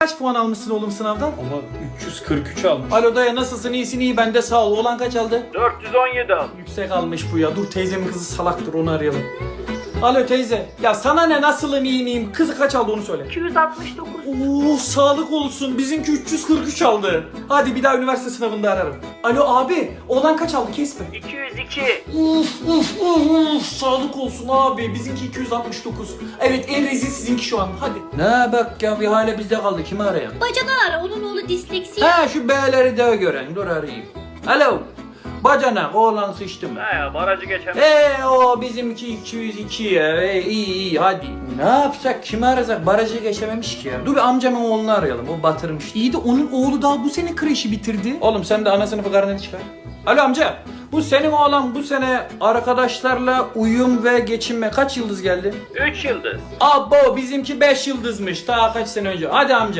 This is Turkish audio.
Kaç puan almışsın oğlum sınavdan? Ama 343 almış. Alo dayı nasılsın iyisin iyi ben de sağ ol. Oğlan kaç aldı? 417 al. Yüksek almış bu ya. Dur teyzemin kızı salaktır onu arayalım. Alo teyze. Ya sana ne nasılım iyi miyim? Kızı kaç aldı onu söyle. 269. Oo sağlık olsun. Bizimki 343 aldı. Hadi bir daha üniversite sınavında ararım. Alo abi. Oğlan kaç aldı kesme. 202. Uf uf uf. Sağlık olsun abi. Bizimki 269. Evet en rezil sizinki şu an. Hadi. Ne bak ya bir hale bizde kaldı. Kimi arayalım? Bacadan ara onun oğlu disleksi. Ha şu B'leri de gören. Dur arayayım. Alo. Bacanak oğlan sıçtı mı? He ya barajı geçen. Eee o bizimki 202 ya. Ee, iyi iyi hadi. Ne yapsak? Kimi arasak? Barajı geçememiş ki ya. Dur bir amcamın oğlunu arayalım. O batırmış. İyi de onun oğlu daha bu sene kreşi bitirdi. Oğlum sen de ana sınıfı karneni çıkar. Alo amca. Bu senin oğlan bu sene arkadaşlarla uyum ve geçinme kaç yıldız geldi? 3 yıldız. Abo bizimki 5 yıldızmış daha kaç sene önce. Hadi amca.